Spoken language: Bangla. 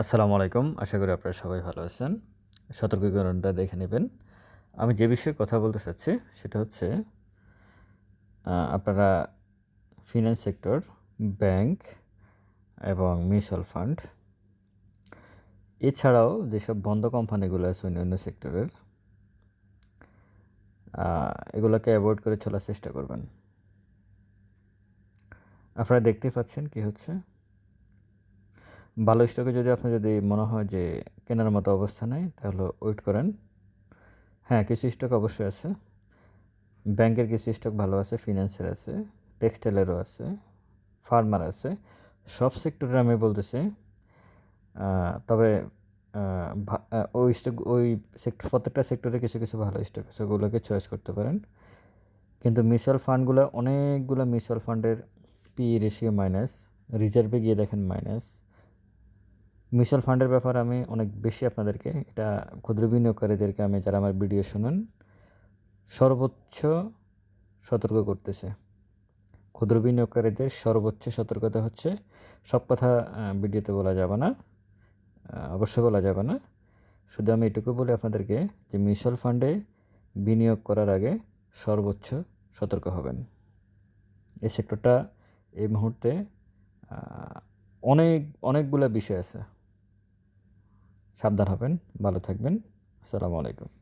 আসসালামু আলাইকুম। আশা করি আপনারা সবাই ভালো আছেন। সতর্কীকরণটা দেখে নেবেন। আমি যে বিষয়ে কথা বলতে চাচ্ছি সেটা হচ্ছে আপনারা ফিনান্স সেক্টর ব্যাংক এবং মিউচুয়াল ফান্ড এছাড়াও যেসব বন্ধ কোম্পানিগুলো আছে অন্যান্য সেক্টরের এগুলোকে অ্যাভয়েড করে চলার চেষ্টা করবেন। আপনারা দেখতে পাচ্ছেন কি হচ্ছে? ভালো স্টকে যদি আপনার যদি মনে হয় যে কেনার মতো অবস্থা নেই, তাহলে ওয়েট করেন। হ্যাঁ কিছু স্টক অবশ্যই আছে। ব্যাংকের কিছু স্টক ভালো আছে ফিনান্সের আছে টেক্সটাইলেরও আছে ফার্মার আছে। সব সেক্টরে আমি বলতেছি তবে ওই স্টক ওই সেক্টর প্রত্যেকটা সেক্টরে কিছু কিছু ভালো স্টক আছে, ওগুলোকে চয়েস করতে পারেন। কিন্তু মিউচুয়াল ফান্ডগুলো অনেকগুলো মিউচুয়াল ফান্ডের পি রেশিও মাইনাস রিজার্ভে গিয়ে দেখেন মাইনাস মিউচুয়াল ফান্ডের ব্যাপারে আমি অনেক বেশি আপনাদেরকে এটা ক্ষুদ্র বিনিয়োগকারীদেরকে আমি যারা আমার ভিডিও শুনুন, সর্বোচ্চ সতর্ক করতেছে। ক্ষুদ্র বিনিয়োগকারীদের সর্বোচ্চ সতর্কতা হচ্ছে, সব কথা ভিডিওতে বলা যাবে না অবশ্যই বলা যাবে না। শুধু আমি এটুকু বলি আপনাদেরকে যে মিউচুয়াল ফান্ডে বিনিয়োগ করার আগে সর্বোচ্চ সতর্ক হবেন। এই সেক্টরটা এই মুহূর্তে অনেক, অনেকগুলো বিষয় আছে। সাবধান হবেন ভালো থাকবেন। আসসালামু আলাইকুম।